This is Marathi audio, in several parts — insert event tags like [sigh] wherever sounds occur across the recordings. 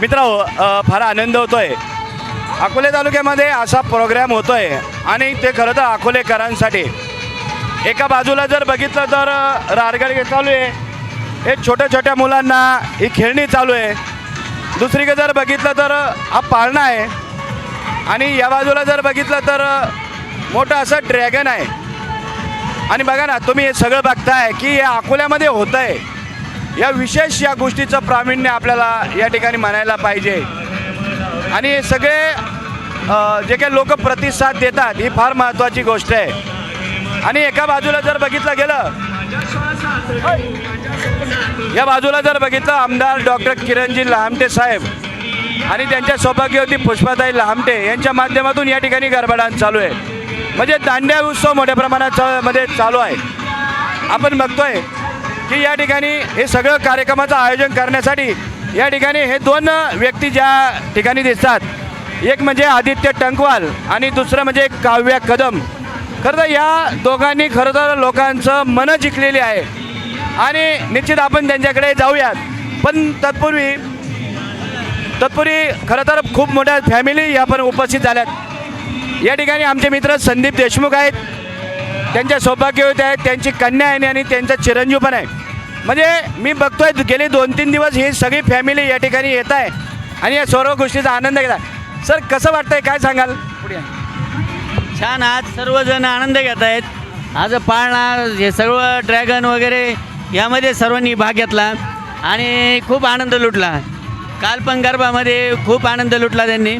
मित्र फार आनंद होतोय. अकोले तालुक्यामध्ये असा प्रोग्रॅम होतोय. आणि ते खरं तर अकोलेकरांसाठी. एका बाजूला जर बघितलं तर रारगड चालू आहे. हे छोट्या छोट्या मुलांना ही खेळणी चालू आहे. दुसरीकडे जर बघितलं तर हा पाळणा आहे. आणि या बाजूला जर बघितलं तर मोठं असं ड्रॅगन आहे. आणि बघा ना तुम्ही हे सगळं बघताय की हे अकोल्यामध्ये होतं आहे या विशेष या गोष्टीचं प्रावीण्य आपल्याला या ठिकाणी म्हणायला पाहिजे. आणि सगळे जे काही लोक प्रतिसाद देतात ही फार महत्त्वाची गोष्ट आहे. आणि एका बाजूला जर बघितलं गेलं या बाजूला जर बघितलं आमदार डॉक्टर किरणजी लहामटे साहेब आणि त्यांच्या सौभाग्यवती पुष्पाताई लहामटे यांच्या माध्यमातून या ठिकाणी गरबडान चालू आहे. म्हणजे दांड्या उत्सव मोठ्या प्रमाणात चा- मध्ये चालू आहे. आपण बघतोय की या ठिकाणी हे सगळं कार्यक्रमाचं आयोजन करण्यासाठी या ठिकाणी हे दोन व्यक्ती ज्या ठिकाणी दिसतात. एक म्हणजे आदित्य टंकवाल आणि दुसरं म्हणजे काव्या कदम. खरं तर या दोघांनी खरं तर लोकांचं मनं जिंकलेली आहे. आणि निश्चित आपण त्यांच्याकडे जाऊयात. पण तत्पूर्वी तत्पूर्वी खरं तर खूप मोठ्या फॅमिली या पण उपस्थित झाल्यात. या ठिकाणी आमचे मित्र संदीप देशमुख आहेत. त्यांच्या सौभाग्यवती आहेत त्यांची कन्या आहे आणि त्यांचा चिरंजीव पण आहे. म्हणजे मी बघतोय गेले दोन तीन दिवस ही सगळी फॅमिली या ठिकाणी येत आहे आणि या सर्व गोष्टीचा आनंद घेत आहे. सर कसं वाटतंय? काय सांगाल? पुढे. छान आज सर्वजण आनंद घेत आहेत. आज पाळणा हे सर्व ड्रॅगन वगैरे यामध्ये सर्वांनी भाग घेतला आणि खूप आनंद लुटला. काल पण गरबामध्ये खूप आनंद लुटला त्यांनी.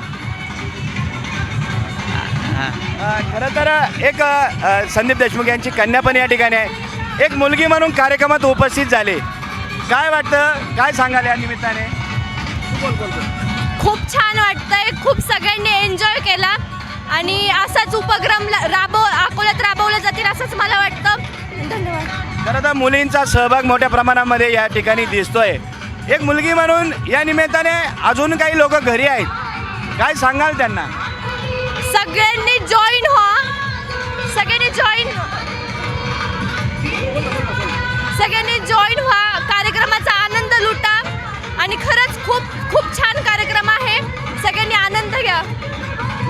खरं तर एक संदीप देशमुख यांची कन्या पण या ठिकाणी आहे. एक मुलगी म्हणून कार्यक्रमात उपस्थित झाली. काय वाटतं? काय सांगाल या निमित्ताने? खूप छान वाटतंय. खूप सगळ्यांनी एन्जॉय केला. आणि असाच उपक्रम राबव अकोल्यात राबवले जातील असंच मला वाटतं. धन्यवाद. खरं तर मुलींचा सहभाग मोठ्या प्रमाणामध्ये या ठिकाणी दिसतोय. एक मुलगी म्हणून या निमित्ताने अजून काही लोक घरी आहेत. काय सांगाल त्यांना? सगळ्यांनी जॉईन व्हा. सगळ्यांनी जॉईन सगळ्यांनी जॉईन व्हा. कार्यक्रमाचा आनंद लुटा. आणि खरंच खूप खूप छान कार्यक्रम आहे. सगळ्यांनी आनंद घ्या.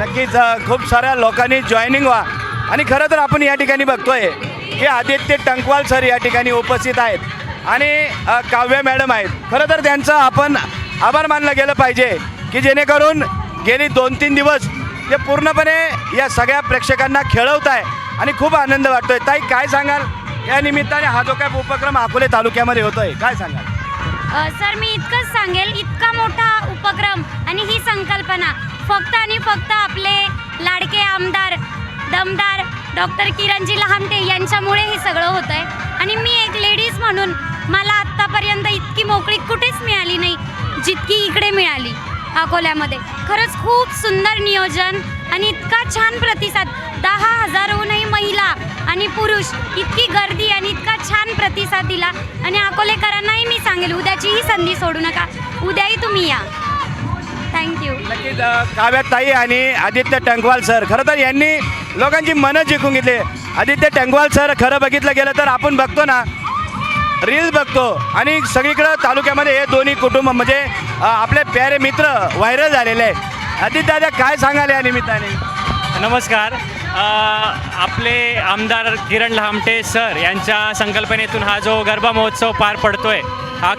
नक्कीच खूप साऱ्या लोकांनी जॉईनिंग व्हा. आणि खरं तर आपण या ठिकाणी बघतोय की आदित्य टंकवाल सर या ठिकाणी उपस्थित आहेत. आणि काव्य मॅडम आहेत. खरं तर त्यांचं आपण आभार मानलं गेलं पाहिजे की जेणेकरून गेली दोन तीन दिवस ते पूर्णपणे या सगळ्या प्रेक्षकांना खेळवत आहे आणि खूप आनंद वाटतोय. ताई काय सांगाल? या निमित्ताने हा जो काय उपक्रम अकोले तालुक्यामध्ये होतोय काय सांगाल? सर मी इतकंच सांगेल इतका मोठा उपक्रम आणि ही संकल्पना. फक्त आणि फक्त आपले लाडके आमदार दमदार डॉक्टर किरणजी लहामटे यांच्यामुळे हे सगळं होतं आहे आणि मी एक लेडीज म्हणून मला आत्तापर्यंत इतकी मोकळी कुठेच मिळाली नाही जितकी इकडे मिळाली. अकोल्यामध्ये. खरंच खूप सुंदर नियोजन आणि इतका छान प्रतिसाद. दहा हजारहूनही महिला आणि पुरुष इतकी गर्दी आणि इतका छान प्रतिसाद दिला. आणि अकोलेकरांनाही मी सांगेल उद्याची ही संधी सोडू नका. उद्याही तुम्ही या. थँक्यू नक्कीच ताई आणि आदित्य टंकवाल सर. खरं तर यांनी लोकांची मनं जिंकून घेतली. आदित्य टंकवाल सर खरं बघितलं गेलं तर आपण बघतो ना रील्स बघतो आणि सगळीकडं तालुक्यामध्ये हे दोन्ही कुटुंब म्हणजे आपले प्यारे मित्र व्हायरल झालेले आहेत. आदित्य दादा काय सांगाल या निमित्ताने? नमस्कार. आपले आमदार किरण लहामटे सर यांच्या संकल्पनेतून हा जो गरबा महोत्सव पार पडतोय हा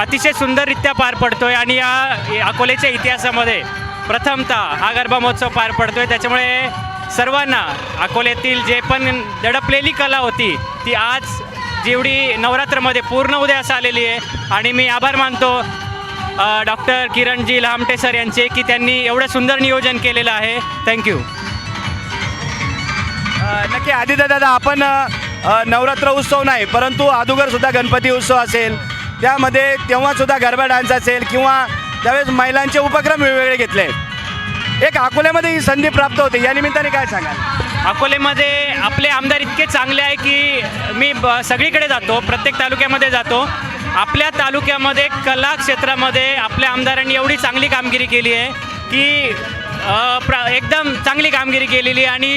अतिशय सुंदररित्या पार पडतोय आणि या या अकोलेच्या इतिहासामध्ये प्रथमतः हा गरबा महोत्सव पार पडतोय. त्याच्यामुळे सर्वांना अकोल्यातील जे पण दडपलेली कला होती ती आज जेवढी नवरात्रमध्ये पूर्ण उद्यास आलेली आहे. आणि मी आभार मानतो डॉक्टर किरणजी लहामटे सर यांचे की त्यांनी एवढं सुंदर नियोजन केलेलं आहे. थँक्यू नक्की आदित्य दादा आपण नवरात्र उत्सव नाही परंतु अगोदर सुद्धा गणपती उत्सव असेल त्यामध्ये तेव्हा सुद्धा गरबा डान्स असेल किंवा त्यावेळेस महिलांचे उपक्रम वेगवेगळे घेतले. एक अकोल्यामध्ये ही संधी प्राप्त होते या निमित्ताने काय सांगाल? अकोलेमध्ये आपले आमदार इतके चांगले आहे की मी ब सगळीकडे जातो प्रत्येक तालुक्यामध्ये जातो. आपल्या तालुक्यामध्ये कला क्षेत्रामध्ये आपल्या आमदारांनी एवढी चांगली कामगिरी केली आहे की प्र एकदम चांगली कामगिरी केलेली आणि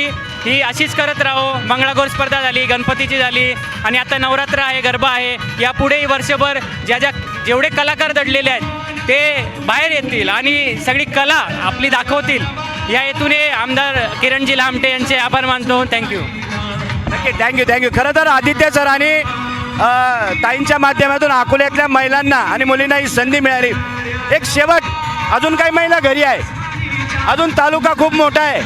ही अशीच करत राहो. मंगळागौर स्पर्धा झाली गणपतीची झाली आणि आता नवरात्र आहे गरबा आहे. यापुढेही वर्षभर ज्या ज्या जेवढे कलाकार दडलेले आहेत ते बाहेर येतील आणि सगळी कला आपली दाखवतील. या हेतूने आमदार किरणजी लामटे यांचे आभार मानतो. थँक्यू नक्की थँक्यू थँक्यू खरं तर आदित्य सर आणि ताईंच्या माध्यमातून अकोल्यातल्या महिलांना आणि मुलींना ही संधी मिळाली. एक शेवट अजून काही महिला घरी आहे. अजून तालुका खूप मोठा आहे.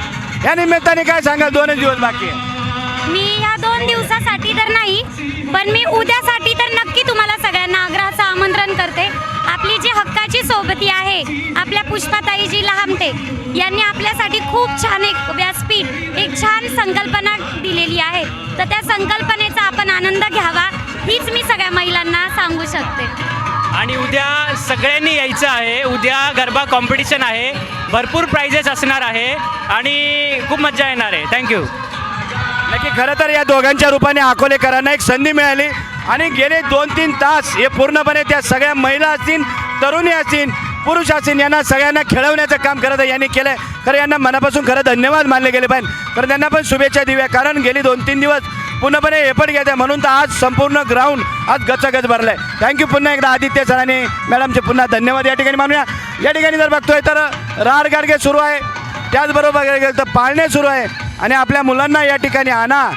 या निमित्ताने काय सांगाल? दोनच दिवस बाकी आहे. मी ह्या दोन दिवसासाठी तर नाही पण मी उद्यासाठी तर नक्की तुम्हाला सगळ्यांना आग्रहाचं आमंत्रण करते. आपली जी हक्काची सोबती आहे आपल्या पुष्पाताईजी लहामटे यांनी आपल्यासाठी खूप छान एक व्यासपीठ एक छान संकल्पना दिलेली आहे. तर त्या संकल्पनेचा आपण आनंद घ्यावा हीच मी सगळ्या महिलांना सांगू शकते. आणि उद्या सगळ्यांनी यायचं आहे उद्या गरबा कॉम्पिटिशन आहे भरपूर प्राइजेस असणार आहे आणि खूप मजा येणार आहे. थँक्यू नक्की खरं तर या दोघांच्या रूपाने अकोलेकरांना एक संधी मिळाली. आणि गेले दोन तीन तास हे पूर्णपणे त्या सगळ्या महिला असतील तरुणी असतील पुरुष असतील यांना सगळ्यांना खेळवण्याचं काम खरं तर यांनी केलं आहे खरं यांना मनापासून खरं धन्यवाद मानले गेले पाहिजे. खरं त्यांना पण शुभेच्छा देऊया कारण गेली दोन तीन दिवस पूर्णपणे एफर्ट आहे म्हणून तर आज संपूर्ण ग्राउंड आज गचगच भरलं आहे थँक्यू पुन्हा एकदा आदित्य सरांनी मॅडमचे पुन्हा धन्यवाद. या ठिकाणी मानूया. या ठिकाणी जर बघतोय तर रार गाडगे सुरू आहे. त्याचबरोबर गेलं तर पाळणे सुरू आहे. आणि आपल्या मुलांना या ठिकाणी आणा.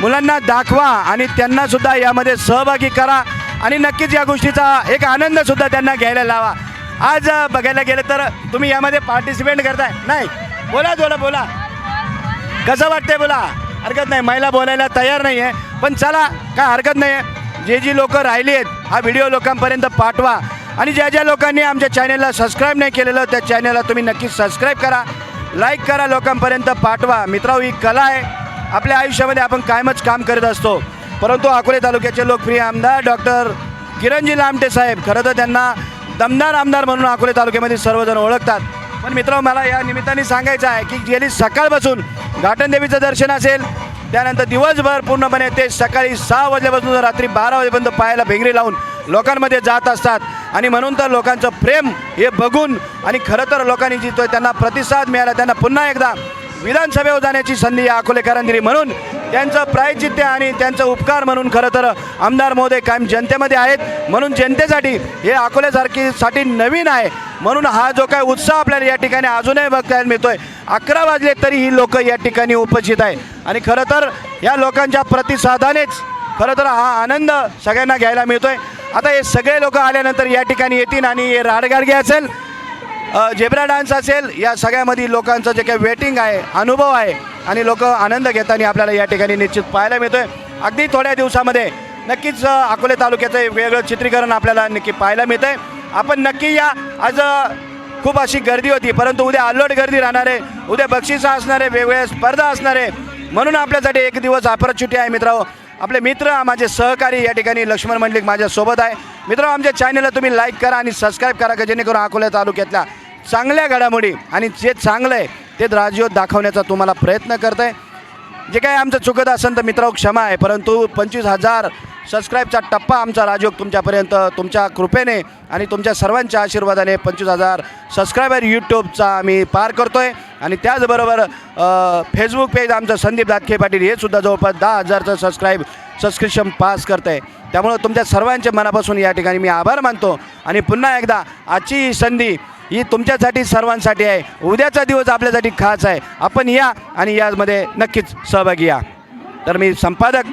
मुलांना दाखवा आणि त्यांना सुद्धा यामध्ये सहभागी करा. आणि नक्कीच या गोष्टीचा एक आनंद सुद्धा त्यांना घ्यायला लावा. आज बघायला गेलं तर तुम्ही यामध्ये पार्टिसिपेट करताय. नाही बोला थोडं बोला. कसं वाटतंय बोला? हरकत नाही महिला बोलायला तयार नाही आहे पण चला काय हरकत नाही आहे जे जी लोकं राहिली आहेत हा व्हिडिओ लोकांपर्यंत पाठवा. आणि ज्या ज्या लोकांनी आमच्या चॅनेलला सबस्क्राईब नाही केलेलं त्या चॅनेलला तुम्ही नक्की सबस्क्राईब करा. लाईक करा लोकांपर्यंत पाठवा. मित्रांनो ही कला आहे. आपल्या आयुष्यामध्ये आपण कायमच काम करत असतो. परंतु अकोले तालुक्याचे लोकप्रिय आमदार डॉक्टर किरणजी लामटे साहेब खरं तर त्यांना दमदार आमदार म्हणून अकोले तालुक्यामध्ये सर्वजण ओळखतात. पण मित्र मला या निमित्ताने सांगायचं आहे की गेली सकाळपासून घाटन देवीचं दर्शन असेल त्यानंतर दिवसभर पूर्णपणे ते सकाळी सहा वाजल्यापासून रात्री बारा वाजेपर्यंत पायाला भेंगरी लावून लोकांमध्ये जात असतात. आणि म्हणून तर लोकांचं प्रेम हे बघून आणि खरं तर लोकांनी जितो त्यांना प्रतिसाद मिळाला त्यांना पुन्हा एकदा विधानसभेवर जाण्याची संधी या अकोलेकरांनी दिली म्हणून त्यांचं प्रायचित्य आणि त्यांचं उपकार म्हणून खरं तर आमदार महोदय कायम जनतेमध्ये आहेत. म्हणून जनतेसाठी हे अकोल्यासारखीसाठी नवीन आहे. म्हणून हा जो काय उत्साह आपल्याला या ठिकाणी अजूनही बघायला मिळतोय. अकरा वाजले तरी ही लोक या ठिकाणी उपस्थित आहे आणि खरं तर या लोकांच्या प्रतिसादानेच खरं तर हा आनंद सगळ्यांना घ्यायला मिळतोय. आता हे सगळे लोक आल्यानंतर या ठिकाणी येतील आणि हे राडगाडगे असेल झेब्रा डान्स असेल या सगळ्यामध्ये लोकांचं जे काही वेटिंग आहे अनुभव आहे आणि लोक आनंद घेताना आपल्याला या ठिकाणी निश्चित पाहायला मिळतोय. अगदी थोड्या दिवसामध्ये नक्कीच अकोले तालुक्याचं वेगळं चित्रीकरण आपल्याला नक्की पाहायला मिळतंय. आपण नक्की या आज खूप अशी गर्दी होती परंतु उद्या अल्लोट गर्दी राहणार आहे उद्या बक्षिसं असणार आहे वेगवेगळ्या स्पर्धा असणार आहे. म्हणून आपल्यासाठी एक दिवस अपॉर्च्युनिटी आहे मित्रांनो. आपले मित्र माझे सहकारी या ठिकाणी लक्ष्मण मंडलिक माझ्यासोबत आहे. मित्र आमच्या चॅनलला तुम्ही लाईक करा आणि सबस्क्राईब करा का जेणेकरून अकोला तालुक्यातल्या चांगल्या घडामोडी आणि जे चांगलं आहे ते राजयोत दाखवण्याचा तुम्हाला प्रयत्न करत आहे जे काही आमचं चुकत असेल तर मित्रांनो क्षमा आहे. परंतु पंचवीस हजार सबस्क्राईबचा टप्पा आमचा राजयोग तुमच्यापर्यंत तुमच्या कृपेने आणि तुमच्या सर्वांच्या आशीर्वादाने पंचवीस हजार सबस्क्रायबर यूट्यूबचा आम्ही पार करतो आहे आणि त्याचबरोबर फेसबुक पेज आमचं संदीप दातखे पाटील हे सुद्धा जवळपास दहा हजारचं सबस्क्राईब सबस्क्रिप्शन पास करत आहे त्यामुळं तुमच्या सर्वांच्या मनापासून या ठिकाणी मी आभार मानतो. आणि पुन्हा एकदा आजची ही संधी ही तुमच्यासाठी सर्वांसाठी आहे. उद्याचा दिवस आपल्यासाठी खास आहे. आपण या आणि यामध्ये नक्कीच सहभागी या. तर मी संपादक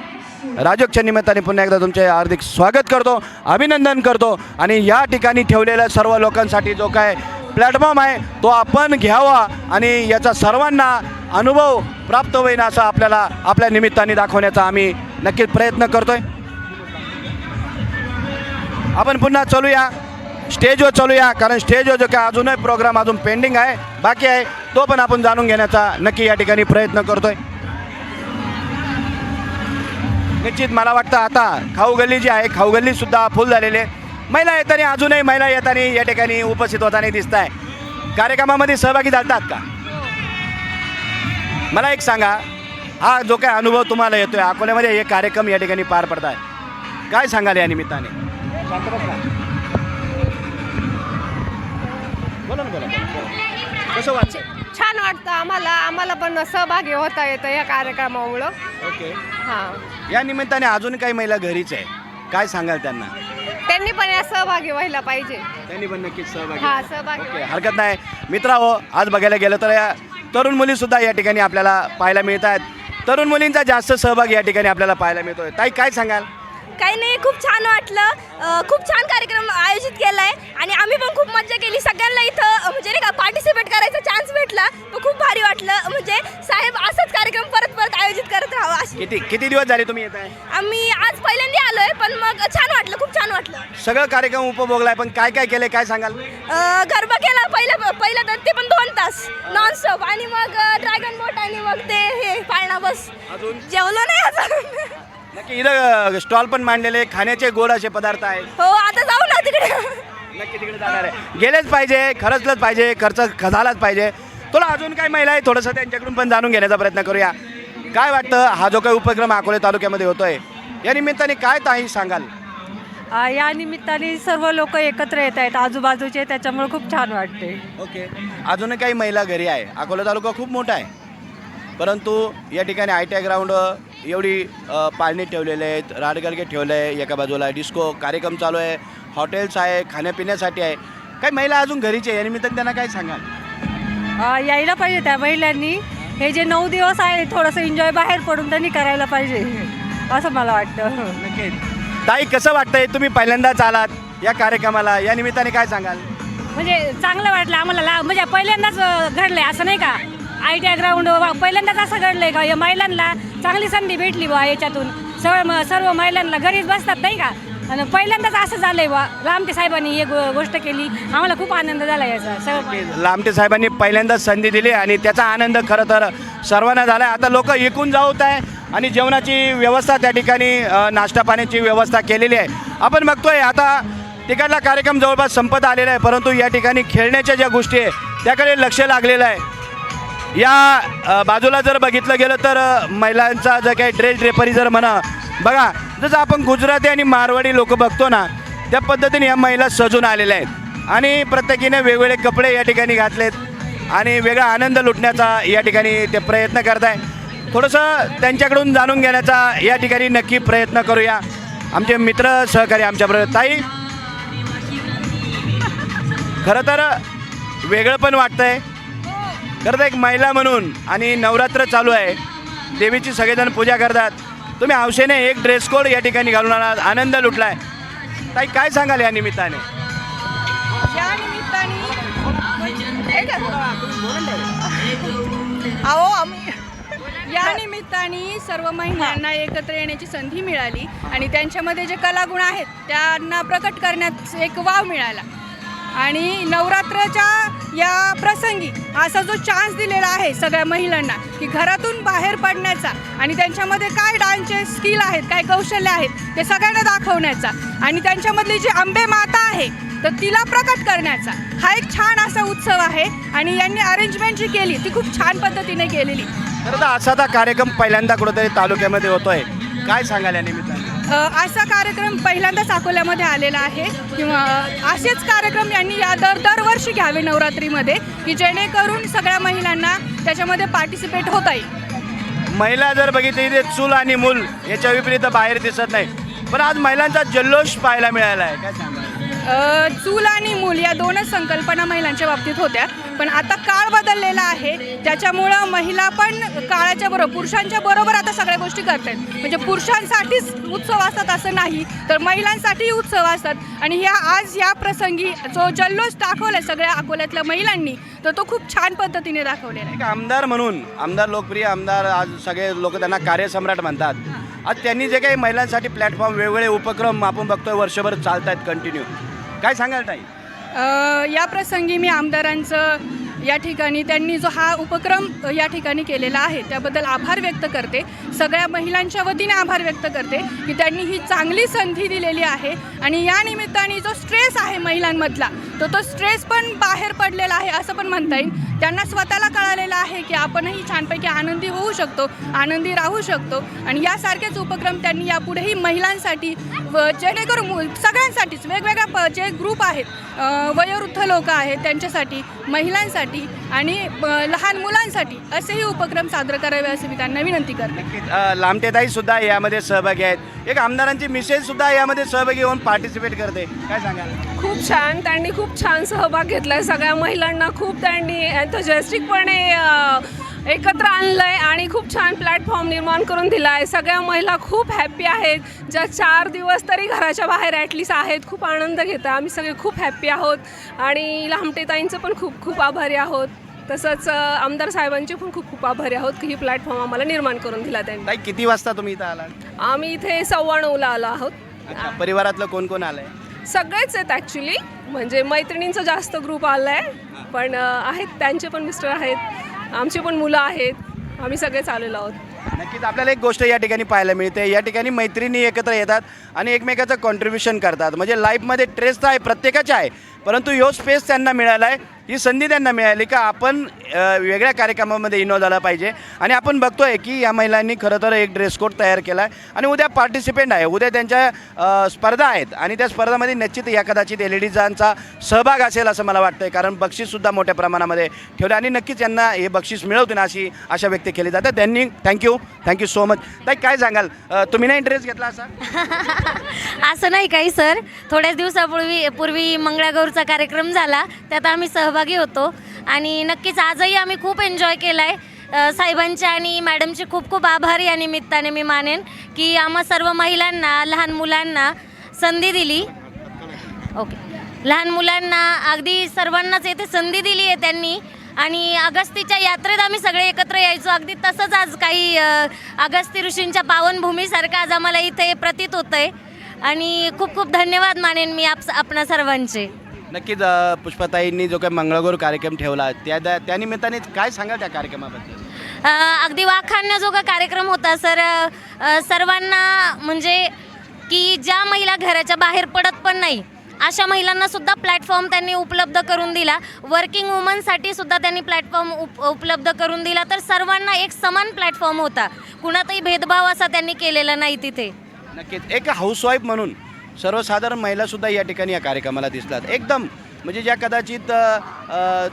राजोगच्या निमित्ताने पुन्हा एकदा तुमचे हार्दिक स्वागत करतो अभिनंदन करतो आणि या ठिकाणी ठेवलेल्या सर्व लोकांसाठी जो काय प्लॅटफॉर्म आहे तो आपण घ्यावा आणि याचा सर्वांना अनुभव प्राप्त होईन असं आपल्याला आपल्या निमित्ताने दाखवण्याचा आम्ही नक्कीच प्रयत्न करतोय. आपण पुन्हा चलूया. स्टेजवर चालूया कारण स्टेजवर जो काय अजूनही प्रोग्राम अजून पेंडिंग आहे बाकी आहे तो पण आपण जाणून घेण्याचा नक्की या ठिकाणी प्रयत्न करतोय. निश्चित मला वाटतं आता खाऊ गल्ली जी आहे खाऊ सुद्धा फुल झालेली आहे. महिला येताना अजूनही महिला येताना या ठिकाणी उपस्थित होताना दिसत आहे कार्यक्रमामध्ये सहभागी झालतात का? मला एक सांगा हा जो काय अनुभव तुम्हाला येतोय अकोल्यामध्ये हे कार्यक्रम या ठिकाणी पार पडत आहे काय सांगाल या निमित्ताने? बोला ना बोला. कसं वाटतं छान वाटतं आम्हाला. आम्हाला पण सहभागी होता येतं या कार्यक्रमामुळं. ओके. हां. या निमित्ताने अजून काही महिला घरीच आहे. काय सांगाल त्यांना? त्यांनी पण या सहभागी व्हायला पाहिजे. त्यांनी पण नक्कीच सहभागी हा सहभागी ओके. हरकत नाही. मित्रा हो आज बघायला गेलं तर या तरुण मुली सुद्धा या ठिकाणी आपल्याला पाहायला मिळत आहेत तरुण मुलींचा जास्त सहभाग या ठिकाणी आपल्याला पाहायला मिळतोय. ताई काय सांगाल? काही नाही खूप छान वाटलं. खूप छान कार्यक्रम आयोजित केला आहे आणि आम्ही पण खूप मजा केली. सगळ्यांना इथं म्हणजे नाही का पार्टिसिपेट करायचा चान्स भेटला. खूप भारी वाटलं. म्हणजे साहेब असंच कार्यक्रम परत परत आयोजित करत राहावं अशी. किती किती दिवस झाले तुम्ही येत आहे आम्ही आज पहिल्यांदा आलोय पण मग छान वाटलं खूप छान वाटलं. सगळं कार्यक्रम उपभोगलाय पण काय काय केलंय काय सांगाल? अ, गरबा केला पहिलं पहिलं तर ते पण दोन तास नॉनस्टॉप आणि मग ड्रॅगन बोट आणि मग ते हे पाळणा बस. अजून? जेवलो नाही अजून. नक्की इथं स्टॉल पण मांडलेले खाण्याचे गोड असे पदार्थ आहेत. हो आता जाऊ ना तिकडे. नक्की तिकडे जाणार आहे. गेलेच पाहिजे खरंचलंच पाहिजे खर्च झालाच पाहिजे. तुला अजून काय महिला आहे थोडंसं त्यांच्याकडून पण जाणून घेण्याचा प्रयत्न करूया. काय वाटतं? हा जो काही उपक्रम अकोले तालुक्यामध्ये होतोय या निमित्ताने काय ताई सांगाल? आ, या निमित्ताने सर्व लोक एकत्र येत आहेत आजूबाजूचे. त्याच्यामुळे खूप छान वाटते. ओके. अजूनही काही महिला घरी आहे. अकोला तालुका खूप मोठा आहे. परंतु या ठिकाणी आय टी आय ग्राउंड एवढी पाळणी ठेवलेले आहेत राडगरगे ठेवले आहे एका बाजूला डिस्को कार्यक्रम चालू आहे हॉटेल्स आहे खाण्यापिण्यासाठी आहे. काही महिला अजून घरीचे आहे या निमित्ताने त्यांना काय सांगाल? यायला पाहिजे त्या महिलांनी. हे जे नऊ दिवस आहे थोडंसं एन्जॉय बाहेर पडून त्यांनी करायला पाहिजे असं मला वाटतं. नक्कीच. ताई कसं वाटतंय? तुम्ही पहिल्यांदाच आलात या कार्यक्रमाला या निमित्ताने काय सांगाल? म्हणजे चांगलं वाटलं आम्हाला म्हणजे पहिल्यांदाच घडलंय असं नाही का? आय टी आय ग्राउंड पहिल्यांदाच असं घडलंय का? या महिलांना चांगली संधी भेटली बा याच्यातून. सर्व म- सर्व महिलांना घरीच बसतात नाही का? आणि पहिल्यांदाच असं झालंय बा रामटे साहेबांनी ही गो- गोष्ट केली. आम्हाला खूप आनंद झाला याचा. सगळं लामटे साहेबांनी पहिल्यांदाच संधी दिली आणि त्याचा आनंद खरं तर सर्वांना झाला आहे आता लोक एकूण जाऊत आहे आणि जेवणाची व्यवस्था त्या ठिकाणी नाश्ता पाण्याची व्यवस्था केलेली आहे. आपण बघतोय आता तिकडला कार्यक्रम जवळपास संपत आलेला आहे परंतु या ठिकाणी खेळण्याच्या ज्या गोष्टी आहे त्याकडे लक्ष लागलेलं आहे. या बाजूला जर बघितलं गेलं तर महिलांचा जर काही ड्रेस ड्रेपरी जर म्हणा बघा जसं आपण गुजराती आणि मारवाडी लोक बघतो ना त्या पद्धतीने या महिला सजून आलेल्या आहेत. आणि प्रत्येकीने वेगवेगळे कपडे या ठिकाणी घातलेत आणि वेगळा आनंद लुटण्याचा या ठिकाणी ते प्रयत्न करत आहे थोडंसं त्यांच्याकडून जाणून घेण्याचा या ठिकाणी नक्की प्रयत्न करूया. आमचे मित्र सहकारी आमच्याबरोबर. ताई खरं तर वेगळं पण वाटतंय. खरं तर एक महिला म्हणून आणि नवरात्र चालू आहे. देवीची सगळेजण पूजा करतात. तुम्ही हौशेने एक ड्रेस कोड या ठिकाणी घालून आलात. आनंद लुटलाय. ताई काय सांगाल या निमित्ताने? या निमित्ताने अहो आम्ही या निमित्ताने सर्व महिलांना एकत्र येण्याची संधी मिळाली आणि त्यांच्यामध्ये जे कलागुण आहेत त्यांना प्रकट करण्यात एक वाव मिळाला. आणि नवरात्राच्या या प्रसंगी असा जो चान्स दिलेला आहे सगळ्या महिलांना की घरातून बाहेर पडण्याचा आणि त्यांच्यामध्ये काय डान्सचे स्किल आहेत काय कौशल्य आहेत ते सगळ्यांना दाखवण्याचा आणि त्यांच्यामधली जी आंबे माता आहे तर तिला प्रकट करण्याचा हा एक छान असा उत्सव आहे आणि यांनी अरेंजमेंट जी केली ती खूप छान पद्धतीने केलेली. तर असा कार्यक्रम पहिल्यांदा कुठेतरी तालुक्यामध्ये होतोय. काय सांगायला या असा कार्यक्रम पहिल्यांदाच अकोल्यामध्ये आलेला आहे. किंवा असेच कार्यक्रम यांनी या दर दरवर्षी घ्यावे नवरात्रीमध्ये की जेणेकरून सगळ्या महिलांना त्याच्यामध्ये पार्टिसिपेट होता येईल. महिला जर बघितली ते चूल आणि मूल याच्या विपरीत बाहेर दिसत नाही. पण आज महिलांचा जल्लोष पाहायला मिळाला आहे. काय सांगा चूल आणि मूल या दोनच संकल्पना महिलांच्या बाबतीत होत्या. पण आता काळ बदललेला आहे. त्याच्यामुळं महिला पण काळाच्या बरोबर पुरुषांच्या बरोबर आता सगळ्या गोष्टी करत आहेत म्हणजे पुरुषांसाठीच उत्सव असतात असं नाही तर महिलांसाठीही उत्सव असतात. आणि ह्या आज या प्रसंगी जो जल्लोष दाखवला सगळ्या अकोल्यातल्या महिलांनी तर तो खूप छान पद्धतीने दाखवलेला आहे. आमदार म्हणून आमदार लोकप्रिय आमदार आज सगळे लोक त्यांना कार्यसम्राट म्हणतात. आज त्यांनी जे काही महिलांसाठी प्लॅटफॉर्म वेगवेगळे उपक्रम आपण बघतोय वर्षभर चालत आहेत कंटिन्यू काय सांगाल ताई? या प्रसंगी मी आमदारांचं या ठिकाणी त्यांनी जो हा उपक्रम या ठिकाणी केलेला आहे त्याबद्दल आभार व्यक्त करते. सगळ्या महिलांच्या वतीने आभार व्यक्त करते की त्यांनी ही चांगली संधी दिलेली आहे आणि या निमित्ताने जो स्ट्रेस आहे महिलांमधला तो तो स्ट्रेस पण बाहेर पडलेला आहे असं पण म्हणता येईल. त्यांना स्वतःला कळालेलं आहे की आपणही छानपैकी आनंदी होऊ शकतो आनंदी राहू शकतो आणि यासारखेच उपक्रम त्यांनी यापुढेही महिलांसाठी व जेणेकरून मु- सगळ्यांसाठीच वेगवेगळ्या प जे ग्रुप आहेत वयोवृद्ध लोक आहेत त्यांच्यासाठी महिलांसाठी आणि लहान मुलांसाठी असेही उपक्रम साजरे करावे असे मी त्यांना विनंती करते. अ, लामटेताई सुद्धा यामध्ये सहभागी आहेत. एक आमदारांची मिसेस सुद्धा यामध्ये सहभागी होऊन पार्टिसिपेट करते. काय सांगाल? खूप छान त्यांनी खूप छान सहभाग घेतलाय सगळ्या महिलांना. खूप त्यांनी एन्थोजेस्टिकपणे एकत्र आणलंय आणि खूप छान प्लॅटफॉर्म निर्माण करून दिला आहे सगळ्या महिला खूप हॅप्पी आहेत. ज्या चार दिवस तरी घराच्या बाहेर ॲटलिस्ट आहेत. खूप आनंद घेत आम्ही सगळे खूप हॅप्पी आहोत. आणि लामटेताईंचं पण खूप खूप आभारी आहोत. तसंच आमदार साहेबांचे पण खूप खूप आभारी आहोत की ही प्लॅटफॉर्म आम्हाला निर्माण करून दिला त्यांनी. किती वाजता तुम्ही इथं आलात? आम्ही इथे सव्वा नऊला आलो आहोत. परिवारातलं कोण कोण आलंय? सगळेच आहेत ॲक्च्युली म्हणजे मैत्रिणींचा जास्त ग्रुप आला आहे पण आहेत. त्यांचे पण मिस्टर आहेत. आमची पण मुलं आहेत. आम्ही सगळेच आलेलो आहोत. नक्कीच आपल्याला एक गोष्ट या ठिकाणी पाहायला मिळते. या ठिकाणी मैत्रिणी एकत्र येतात आणि एकमेकाचं कॉन्ट्रीब्युशन करतात. म्हणजे लाईफमध्ये ट्रेस तर आहे प्रत्येकाच्या आहे. परंतु ह्यो स्पेस त्यांना मिळाला आहे ही संधी त्यांना मिळाली का आपण वेगळ्या कार्यक्रमामध्ये इन्व्हॉल्व झाला पाहिजे. आणि आपण बघतोय की या महिलांनी खरं तर एक ड्रेस कोड तयार केला आहे आणि उद्या पार्टिसिपेंट आहे. उद्या त्यांच्या स्पर्धा आहेत. आणि त्या स्पर्धामध्ये निश्चित या कदाचित एल ई डीजांचा सहभाग असेल असं मला वाटतं कारण बक्षीससुद्धा मोठ्या प्रमाणामध्ये ठेवलं. आणि नक्कीच यांना हे बक्षीस मिळवतील अशी आशा व्यक्त केली जाते. त्यांनी थँक्यू थँक्यू सो मच ताई काय सांगाल? तुम्ही नाही ड्रेस घेतला असा? [laughs] असं नाही काही सर थोड्याच दिवसापूर्वी पूर्वी मंगळागौरचा कार्यक्रम झाला. त्यात आम्ही सह सहभागी होतो. आणि नक्कीच आजही आम्ही खूप एन्जॉय केला आहे साहेबांचे आणि मॅडमचे खूप खूप आभारी या निमित्ताने मी मानेन की आम्हा सर्व महिलांना लहान मुलांना संधी दिली. ओके लहान मुलांना अगदी सर्वांनाच येथे संधी दिली आहे त्यांनी. आणि अगस्तीच्या यात्रेत आम्ही सगळे एकत्र यायचो. अगदी तसंच आज काही अगस्ती ऋषींच्या पावनभूमीसारखं आज आम्हाला इथे प्रतीत होतं आहे आणि खूप खूप धन्यवाद मानेन मी आप आपणा सर्वांचे. नक्कीच अ, पुष्पाताईंनी जो काही मंगळगौर कार्यक्रम ठेवला त्या त्या निमित्ताने काय सांगाल त्या कार्यक्रमाबद्दल? अ, अगदी वाखाणण्या जो का कार्यक्रम होता सर अ, सर्वांना म्हणजे की ज्या महिला घराच्या बाहेर पडत पण नाही अशा महिलांना सुद्धा प्लॅटफॉर्म त्यांनी उपलब्ध करून दिला. वर्किंग वुमनसाठी सुद्धा त्यांनी प्लॅटफॉर्म उप उपलब्ध करून दिला. तर सर्वांना एक समान प्लॅटफॉर्म होता. कुणातही भेदभाव असा त्यांनी केलेला नाही तिथे. नक्कीच एक हाऊसवाईफ म्हणून सर्वसाधारण महिलासुद्धा या ठिकाणी या कार्यक्रमाला दिसतात. एकदम म्हणजे ज्या कदाचित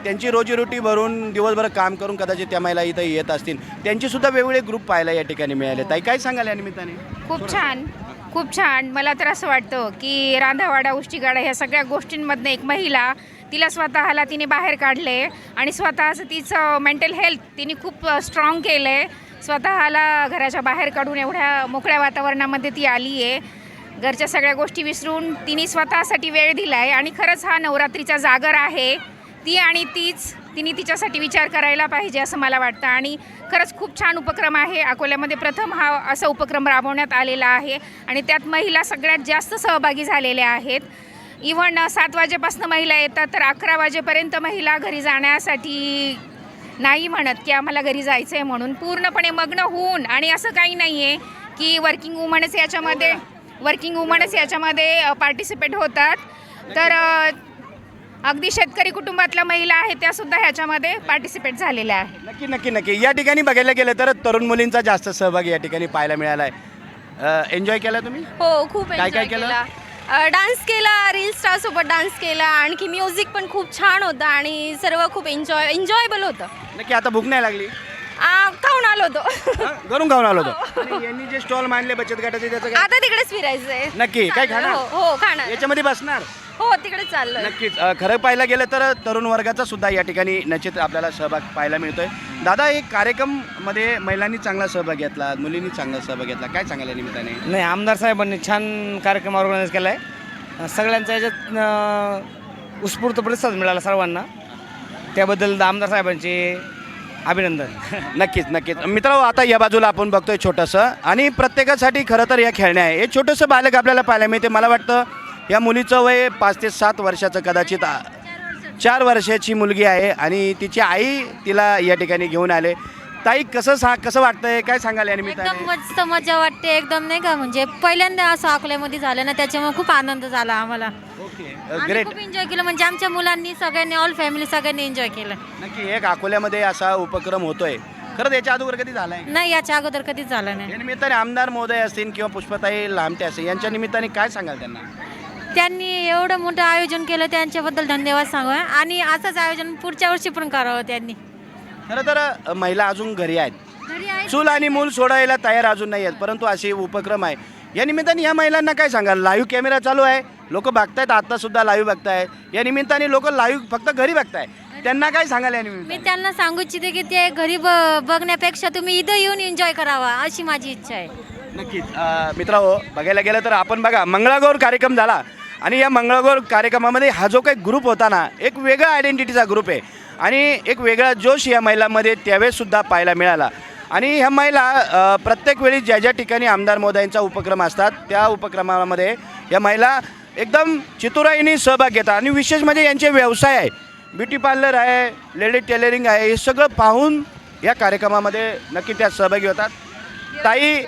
त्यांची रोजीरोटी भरून दिवसभर काम करून कदाचित त्या महिला इथं येत असतील. त्यांचीसुद्धा वेगवेगळे ग्रुप पाहायला या ठिकाणी मिळाले. ताई काय सांगाल या निमित्ताने? खूप छान खूप छान. मला तर असं वाटतं की रांधावाडा उष्टीगाडा ह्या सगळ्या गोष्टींमधनं एक महिला तिला स्वतःला तिने बाहेर काढले आणि स्वतःचं तिचं मेंटल हेल्थ तिने खूप स्ट्रॉंग केलं आहे स्वतःला घराच्या बाहेर काढून एवढ्या मोकळ्या वातावरणामध्ये ती आली आहे घरच्या सगळ्या गोष्टी विसरून तिने स्वतःसाठी वेळ दिला आहे आणि खरंच हा नवरात्रीचा जागर आहे. ती आणि तीच तिने तिच्यासाठी विचार करायला पाहिजे असं मला वाटतं. आणि खरंच खूप छान उपक्रम आहे. अकोल्यामध्ये प्रथम हा असा उपक्रम राबवण्यात आलेला आहे आणि त्यात महिला सगळ्यात जास्त सहभागी झालेल्या आहेत. इव्हन सात वाजेपासून महिला येतात तर अकरा वाजेपर्यंत महिला घरी जाण्यासाठी नाही म्हणत की आम्हाला घरी जायचं आहे म्हणून. पूर्णपणे मग्न होऊन आणि असं काही नाही आहे की वर्किंग वुमनच याच्यामध्ये वर्किंग वुमनच याच्यामध्ये पार्टिसिपेट होतात. तर अगदी शेतकरी कुटुंबातल्या महिला आहेत त्या सुद्धा ह्याच्यामध्ये पार्टिसिपेट झालेल्या आहेत. नक्की नक्की नक्की. या ठिकाणी बघायला गेलं तर तरुण मुलींचा जास्त सहभाग या ठिकाणी पाहायला मिळाला आहे एन्जॉय केला तुम्ही? हो खूप काय काय एन्जॉय केलं? केला. डान्स केला रील स्टार सोबत डान्स केला. आणखी म्युझिक पण खूप छान होतं आणि सर्व खूप एन्जॉय एन्जॉयबल होतं. नक्की आता भूक नाही लागली. आ, खाऊन आलो होतो. हा? घरून खाऊन आलो होतो. आणि यांनी जे स्टॉल मांडले बचत गटाचे त्याचं काय? आता तिकडेच फिरायचंय. नक्की. काय चाललोय. खाणार? हो हो खाणार. याच्यामध्ये बसणार? हो तिकडे चाललोय. नक्कीच. अ, खरं पाहायला गेलं तर तरुण वर्गाचा सुद्धा या ठिकाणी निश्चित आपल्याला सहभाग पाहायला मिळतोय. दादा एक कार्यक्रममध्ये महिलांनी चांगला सहभाग घेतला मुलींनी चांगला सहभाग घेतला. काय सांगायला निमित्ताने? नाही आमदार साहेबांनी छान कार्यक्रम ऑर्गनाईज केला आहे सगळ्यांचा याच्यात अं, उत्स्फूर्त प्रतिसाद मिळाला सर्वांना. त्याबद्दल आमदार साहेबांचे अभिनंदन. नक्कीच नक्कीच. मित्रांनो आता या बाजूला आपण बघतोय छोटंसं. आणि प्रत्येकासाठी खरं तर या खेळण्या आहे. हे छोटंसं बालक आपल्याला पाहायला मिळते. मला वाटतं या मुलीचं वय पाच ते सात वर्षाचं कदाचित चार वर्षाची मुलगी आहे. आणि तिची आई तिला या ठिकाणी घेऊन आले. ताई कसं सा कसं वाटतंय? काय सांगाल या एकदम निमित्ताने मस्त मजा वाटते. एकदम नाही का? म्हणजे पहिल्यांदा असं अकोल्यामध्ये झालं ना त्याच्यामुळे खूप आनंद झाला आम्हाला. ग्रेट खूप एन्जॉय केलं. म्हणजे आमच्या मुलांनी सगळ्यांनी ऑल फॅमिली सगळ्यांनी एन्जॉय केलं. नक्की एक अकोल्यामध्ये असा उपक्रम होतोय. खरंच याच्या अगोदर कधी झालाय? नाही याच्या अगोदर कधीच झालं नाही. या निमित्ताने आमदार महोदय असतील किंवा पुष्पताई लामटे असतील यांच्या निमित्ताने काय सांगाल त्यांना? त्यांनी एवढं मोठं आयोजन केलं त्यांच्याबद्दल धन्यवाद सांगा आणि असंच आयोजन पुढच्या वर्षी पण करावं त्यांनी. खरं तर अ, महिला अजून घरी आहेत. घरी आहे चूल आणि मूल सोडायला तयार अजून नाही आहेत परंतु असे उपक्रम आहे. या निमित्ताने या महिलांना काय सांगाल? लाईव्ह कॅमेरा चालू आहे. लोक बघतायत आता सुद्धा लाईव्ह बघतायत. या निमित्ताने लोक लाईव्ह फक्त घरी बघताय त्यांना काय सांगाल या मी निमित्ताने त्यांना सांगू इच्छिते की ते घरी ब- बघण्यापेक्षा तुम्ही इथं येऊन एन्जॉय करावा अशी माझी इच्छा आहे. नक्कीच. मित्रांनो बघायला गेलं तर आपण बघा मंगळागौर कार्यक्रम झाला. आणि या मंगळागौर कार्यक्रमामध्ये हा जो काही ग्रुप होता ना एक वेगळा आयडेंटिटीचा ग्रुप आहे. आणि एक वेगळा जोश या महिलांमध्ये त्यावेळेसुद्धा पाहायला मिळाला. आणि ह्या महिला प्रत्येक वेळी ज्या ज्या ठिकाणी आमदार मोदयांचा उपक्रम असतात त्या उपक्रमामध्ये या महिला एकदम चितुराईने सहभाग घेतात. आणि विशेष म्हणजे यांचे व्यवसाय आहे. ब्युटी पार्लर आहे लेडी टेलरिंग आहे हे सगळं पाहून या कार्यक्रमामध्ये नक्की त्या सहभागी होतात. ताई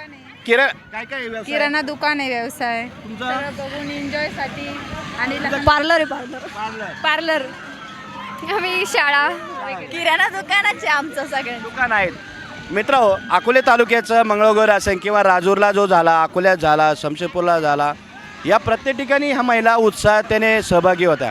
किरण काय काय व्यवसाय? किराणा दुकान आहे व्यवसाय. तुमचा? बघून एन्जॉयसाठी आणि पार्लर आहे पार्लर. पार्लर. आम्ही शाळा. किराणा दुकानाचे आमचं सगळं. दुकान आहेत. मित्र हो अकोले तालुक्याचं मंगळगौर असेल किंवा राजूरला जो झाला अकोल्यात झाला शमशेपूरला झाला या प्रत्येक ठिकाणी ह्या महिला उत्साहातेने सहभागी होत्या.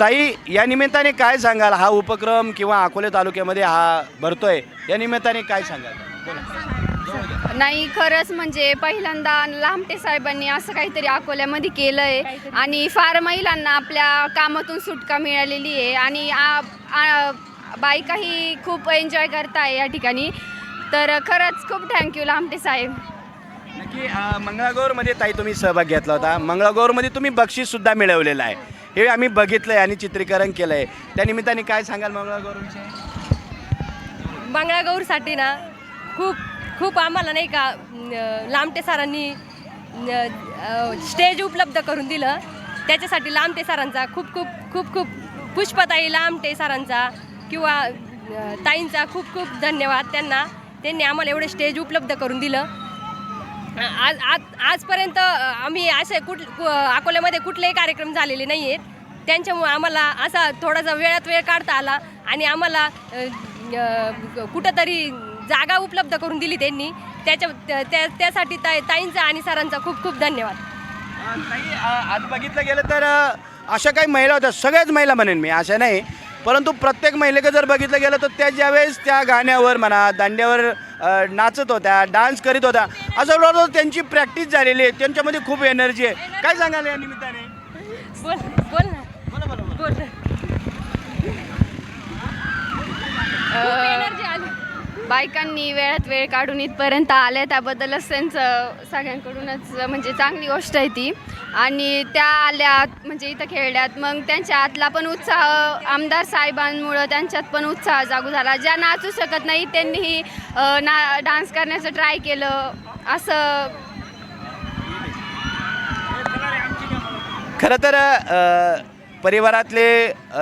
ताई या निमित्ताने काय सांगाल? हा उपक्रम किंवा अकोले तालुक्यामध्ये हा भरतोय या निमित्ताने काय सांगाल? बोला. नाही खरंच म्हणजे पहिल्यांदा लामटे साहेबांनी असं काहीतरी अकोल्यामध्ये केलं आहे आणि फार महिलांना आपल्या कामातून सुटका मिळालेली आहे आणि आ- आ- बायकाही खूप एन्जॉय करताय या ठिकाणी. तर खरंच खूप थँक्यू लामटे साहेब. नक्की मंगळागौरमध्ये ताई तुम्ही सहभाग घेतला होता. मंगळागौरमध्ये तुम्ही बक्षीससुद्धा मिळवलेलं आहे. हे आम्ही बघितलं आहे आणि चित्रीकरण केलं आहे त्या निमित्ताने काय सांगाल मंगळागौरविषयी? मंगळागौरसाठी ना खूप खूप आम्हाला नाही का लामटे सरांनी स्टेज उपलब्ध करून दिलं. त्याच्यासाठी लामटे सरांचा खूप खूप खूप खूप पुष्पताई लामटे सरांचा किंवा ताईंचा खूप खूप धन्यवाद त्यांना. त्यांनी आम्हाला एवढे स्टेज उपलब्ध करून दिलं. आज आज आजपर्यंत आम्ही असे कुठ अकोल्यामध्ये कुठलेही कार्यक्रम झालेले नाही आहेत त्यांच्यामुळं आम्हाला असा थोडासा वेळात वेळ काढता आला आणि आम्हाला कुठंतरी जागा उपलब्ध करून दिली त्यांनी. त्याच्या त्या त्यासाठी ताई ताईंचा आणि सरांचा खूप खूप धन्यवाद. आज बघितलं गेलं तर अशा काही महिला होत्या. सगळ्याच महिला म्हणेन मी अशा नाही. परंतु प्रत्येक महिलेकडे जर बघितलं गेलं तर त्या ज्यावेळेस त्या गाण्यावर म्हणा दांड्यावर नाचत होत्या डान्स करीत होत्या असं वाटतं त्यांची प्रॅक्टिस झालेली आहे. त्यांच्यामध्ये खूप एनर्जी आहे. काय सांगाल या निमित्ताने? बोल बोल ना. बोला बोला बोला. बोल. एनर्जी आली. बायकांनी वेळात वेळ काढून इथपर्यंत आल्या त्याबद्दलच त्यांचं सगळ्यांकडूनच म्हणजे चांगली गोष्ट आहे ती. आणि त्या आल्यात म्हणजे इथं खेळल्यात मग त्यांच्या आतला पण उत्साह आमदार साहेबांमुळं त्यांच्यात पण उत्साह जागू झाला. ज्या नाचू शकत नाही त्यांनीही ना डान्स करण्याचं ट्राय केलं असं. खरं तर परिवारातले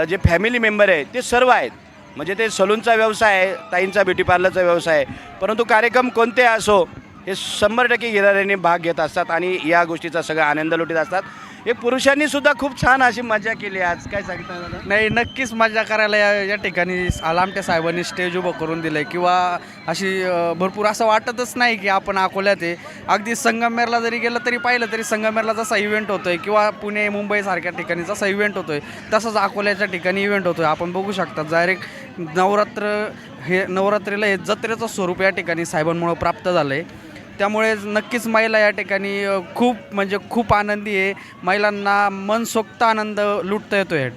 जे फॅमिली मेंबर आहे ते सर्व आहेत. म्हणजे ते सलूनचा व्यवसाय आहे ताईंचा ब्युटी पार्लरचा व्यवसाय आहे. परंतु कार्यक्रम कोणते असो हे शंभर टक्के गिराऱ्याने भाग घेत असतात आणि या गोष्टीचा सगळा आनंद लुटीत असतात. हे पुरुषांनी सुद्धा खूप छान अशी मजा केली आज. काय सांगता दादा? नाही नक्कीच मजा करायला या या ठिकाणी आलामटे साहेबांनी स्टेज उभं करून दिलं आहे किंवा अशी अ, भरपूर असं वाटतच नाही की आपण अकोल्यात आहे. अगदी संगमेरला जरी गेलं तरी पाहिलं तरी संगमेरला जसा इव्हेंट होतो आहे किंवा पुणे मुंबईसारख्या ठिकाणी जसा इव्हेंट होतो आहे तसंच अकोल्याच्या ठिकाणी इव्हेंट होतो आहे आपण बघू शकता डायरेक्ट नवरात्र हे नवरात्रीला हे जत्रेचं स्वरूप या ठिकाणी साहेबांमुळं प्राप्त झालं आहे त्यामुळे नक्कीच महिला या ठिकाणी खूप म्हणजे खूप आनंदी आहे. महिलांना मनसोक्त आनंद लुटता येतो आहे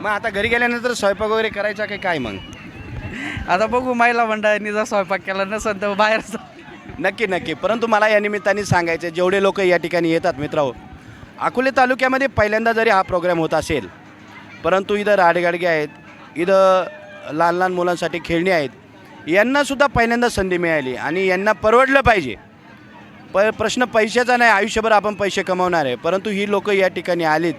मग आता घरी गेल्यानंतर स्वयंपाक वगैरे करायचा की काय मग? आता बघू महिला मंडळांनी जर स्वयंपाक केला नसेल तर बाहेर नक्की नक्की. परंतु मला या निमित्ताने सांगायचं जेवढे लोक या ठिकाणी येतात मित्रांनो अकोले तालुक्यामध्ये पहिल्यांदा जरी हा प्रोग्राम होत असेल परंतु इथं राडगाडगे आहेत इथं लहान लहान मुलांसाठी खेळणी आहेत यांनासुद्धा पहिल्यांदा संधी मिळाली आणि यांना परवडलं पाहिजे. प प्रश्न पैशाचा नाही आयुष्यभर आपण पैसे कमावणार आहे. परंतु ही लोकं या ठिकाणी आलीत.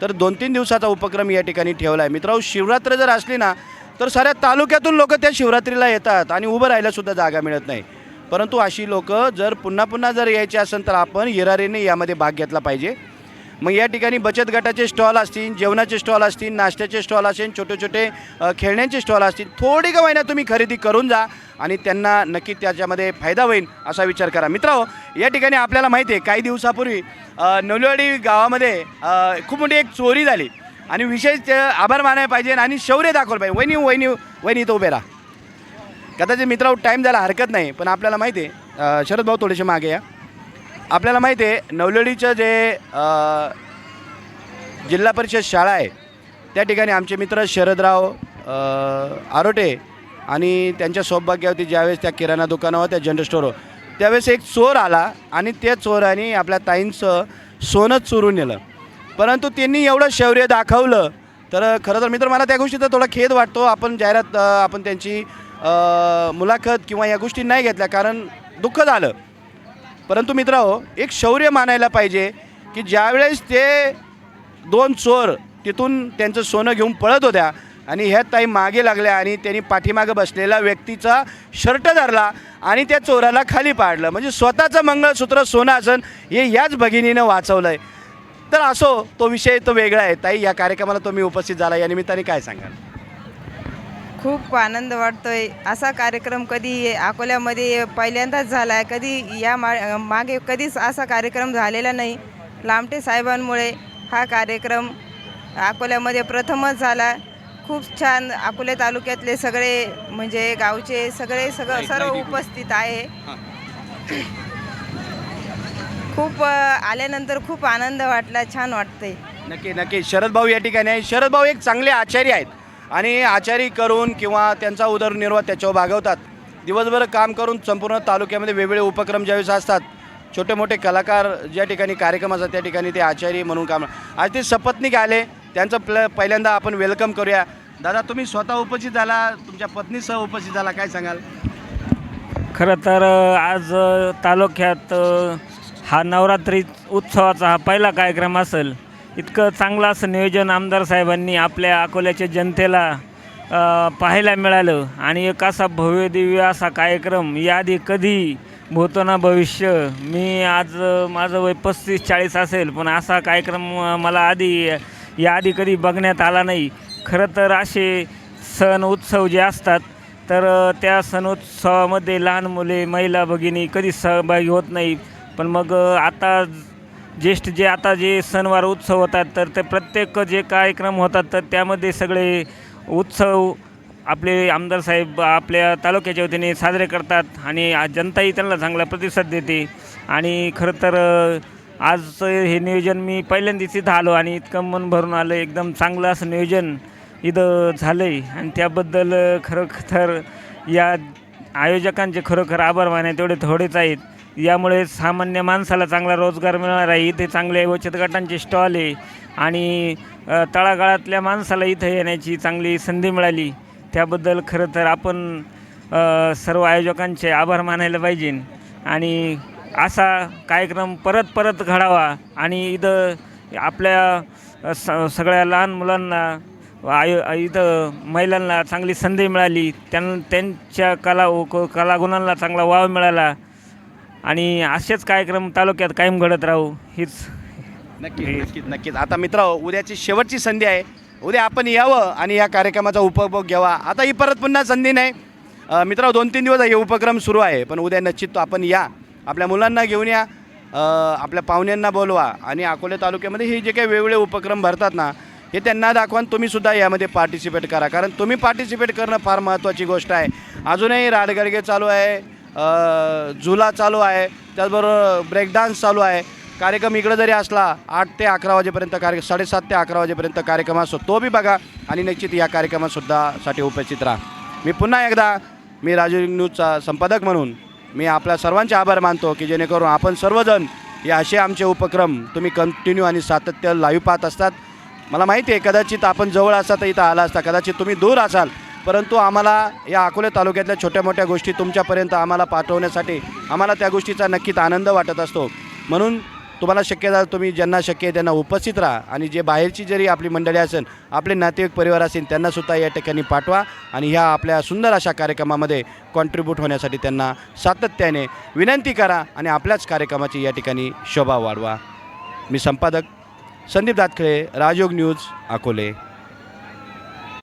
तर दोन तीन दिवसाचा उपक्रम या ठिकाणी ठेवला आहे मित्रांनो शिवरात्र जर असली ना तर साऱ्या तालुक्यातून लोक त्या शिवरात्रीला येतात आणि उभं राहायलासुद्धा जागा मिळत नाही. परंतु अशी लोकं जर पुन्हा पुन्हा जर यायची असेल तर आपण हिरारीने यामध्ये भाग घेतला पाहिजे. मग या ठिकाणी बचत गटाचे स्टॉल असतील जेवणाचे स्टॉल असतील नाश्त्याचे स्टॉल असतील छोटे छोटे खेळण्यांचे स्टॉल असतील थोडी का महिना तुम्ही खरेदी करून जा आणि त्यांना नक्की त्याच्यामध्ये फायदा होईल असा विचार करा. मित्रांनो या ठिकाणी आपल्याला माहिती आहे काही दिवसापूर्वी नवलवाडी गावामध्ये खूप मोठी एक चोरी झाली आणि विशेष आभार मानायला पाहिजे आणि शौर्य दाखवलं पाहिजे. वहिनी वहिनी वहिनी तो उभे राहा. कदाचित मित्रांनो टाईम द्यायला हरकत नाही पण आपल्याला माहिती आहे शरद भाऊ थोडेसे मागे या. आपल्याला माहिती आहे नवलडीचं जे जिल्हा परिषद शाळा आहे त्या ठिकाणी आमचे मित्र शरदराव आरोटे आणि त्यांच्या सौभाग्यावरती ज्यावेळेस त्या किराणा दुकानावर त्या जनरल स्टोरवर त्यावेळेस एक चोर आला आणि त्या चोराने आपल्या ताईंचं सोनंच चोरून नेलं. परंतु त्यांनी एवढं शौर्य दाखवलं तर खरं तर मित्र मला त्या गोष्टीचा थोडा खेद वाटतो. आपण जाहिरात आपण त्यांची मुलाखत किंवा या गोष्टी नाही घेतल्या कारण दुःख झालं. परंतु मित्रांनो एक शौर्य मानायला पाहिजे की ज्यावेळेस ते दोन चोर तिथून त्यांचं सोनं घेऊन पळत होत्या आणि ह्या ताई मागे लागल्या आणि त्यांनी पाठीमागं बसलेला व्यक्तीचा शर्ट धरला आणि त्या चोराला खाली पाडलं. म्हणजे स्वतःचं मंगळसूत्र सोनं असन हे याच भगिनीनं वाचवलं आहे तर असो तो विषय तो वेगळा आहे. ताई या कार्यक्रमाला तुम्ही उपस्थित झाला. या निमित्ताने काय सांगाल? खूप आनंद वाटतोय. असा कार्यक्रम कधी अकोल्यामध्ये पहिल्यांदाच झाला आहे कधी या मा मागे कधीच असा कार्यक्रम झालेला नाही. लामटे साहेबांमुळे हा कार्यक्रम अकोल्यामध्ये प्रथमच झाला. खूप छान अकोले तालुक्यातले सगळे म्हणजे गावचे सगळे सगळं सर्व उपस्थित आहे. खूप आल्यानंतर खूप आनंद वाटला छान वाटतंय. नक्की नक्की. शरद भाऊ या ठिकाणी आहे. शरद भाऊ एक चांगले आचारी आहेत. आणि आचारी करून किंवा त्यांचा उदरनिर्वाह त्याच्यावर भागवतात. दिवसभर काम करून संपूर्ण तालुक्यामध्ये वेगवेगळे उपक्रम ज्यावेळेस असतात छोटे मोठे कलाकार ज्या ठिकाणी कार्यक्रम असतात त्या ठिकाणी ते आचारी म्हणून काम आज ते सपत्नीक आले त्यांचं प्ल पहिल्यांदा आपण वेलकम करूया. दादा तुम्ही स्वतः उपस्थित झाला तुमच्या पत्नीसह उपस्थित झाला काय सांगाल? खरं तर आज तालुक्यात हा नवरात्री उत्सवाचा हा पहिला कार्यक्रम असेल. इतकं चांगलं असं नियोजन आमदार साहेबांनी आपल्या अकोल्याच्या जनतेला पाहायला मिळालं. आणि एक असा भव्यदिव्य असा कार्यक्रम याआधी कधी होतो ना भविष्य मी आज माझं वय पस्तीस चाळीस असेल पण असा कार्यक्रम मला आधी याआधी कधी बघण्यात आला नाही. खरं तर असे सण उत्सव जे असतात तर त्या सण उत्सवामध्ये लहान मुले महिला भगिनी कधी सहभागी होत नाही. पण मग आता ज्येष्ठ जे आता जे सणवार उत्सव होतात तर ते प्रत्येक जे कार्यक्रम होतात तर त्यामध्ये सगळे उत्सव आपले आमदार साहेब आपल्या तालुक्याच्या वतीने साजरे करतात आणि जनताही त्यांना चांगला प्रतिसाद देते. आणि खरं तर आजचं हे नियोजन मी पहिल्यांदाच इथं आलो आणि इतकं मन भरून आलं एकदम चांगलं असं नियोजन इथं झालं आहे आणि त्याबद्दल खरोखर या आयोजकांचे खरोखर आभार माने तेवढे थोडेच आहेत. यामुळे सामान्य माणसाला चांगला रोजगार मिळणार आहे. इथे चांगले बचत गटांचे स्टॉल आहे. आणि तळागाळातल्या माणसाला इथं येण्याची चांगली संधी मिळाली. त्याबद्दल खरं तर आपण सर्व आयोजकांचे आभार मानायला पाहिजे. आणि असा कार्यक्रम परत परत घडावा. आणि इथं आपल्या स सगळ्या लहान मुलांना आयो इथं महिलांना चांगली संधी मिळाली. त्यां त्यांच्या कला क- कलागुणांना चांगला वाव मिळाला. आणि असेच कार्यक्रम तालुक्यात कायम घडत राहू हीच नक्की नक्कीच नक्कीच. आता मित्र उद्याची शेवटची संधी आहे. उद्या आपण यावं आणि या कार्यक्रमाचा उपभोग घ्यावा. आता ही परत पुन्हा संधी नाही. मित्र दोन तीन दिवस हे उपक्रम सुरू आहे पण उद्या निश्चित तो आपण या. आपल्या मुलांना घेऊन या. आपल्या पाहुण्यांना बोलवा. आणि अकोले तालुक्यामध्ये हे जे काही वेगवेगळे उपक्रम भरतात ना हे त्यांना दाखवा तुम्ही सुद्धा यामध्ये पार्टिसिपेट करा. कारण तुम्ही पार्टिसिपेट करणं फार महत्त्वाची गोष्ट आहे. अजूनही राडगडगे चालू आहे. झुला चालू आहे. त्याचबरोबर ब्रेकडान्स चालू आहे. कार्यक्रम इकडं जरी असला आठ ते अकरा वाजेपर्यंत कार्य साडेसात ते अकरा वाजेपर्यंत कार्यक्रम असतो तो बी बघा. आणि निश्चित या कार्यक्रमातसुद्धा साठी उपस्थित राहा. मी पुन्हा एकदा मी राजू न्यूजचा संपादक म्हणून मी आपल्या सर्वांचे आभार मानतो की जेणेकरून आपण सर्वजण हे असे आमचे उपक्रम तुम्ही कंटिन्यू आणि सातत्य लाईव्ह पाहत असतात. मला माहिती आहे कदाचित आपण जवळ असता तर इथं आला असता कदाचित तुम्ही दूर असाल परंतु आम्हाला या अकोले तालुक्यातल्या छोट्या मोठ्या गोष्टी तुमच्यापर्यंत आम्हाला पाठवण्यासाठी आम्हाला त्या गोष्टीचा नक्कीच आनंद वाटत असतो. म्हणून तुम्हाला शक्य झालं तुम्ही ज्यांना शक्य आहे त्यांना उपस्थित राहा आणि जे बाहेरची जरी आपली मंडळी असेल आपले नातेवाईक परिवार असेल त्यांनासुद्धा या ठिकाणी पाठवा आणि ह्या आपल्या सुंदर अशा कार्यक्रमामध्ये कॉन्ट्रीब्यूट होण्यासाठी त्यांना सातत्याने विनंती करा आणि आपल्याच कार्यक्रमाची या ठिकाणी शोभा वाढवा. मी संपादक संदीप दातखळे राजयोग न्यूज अकोले.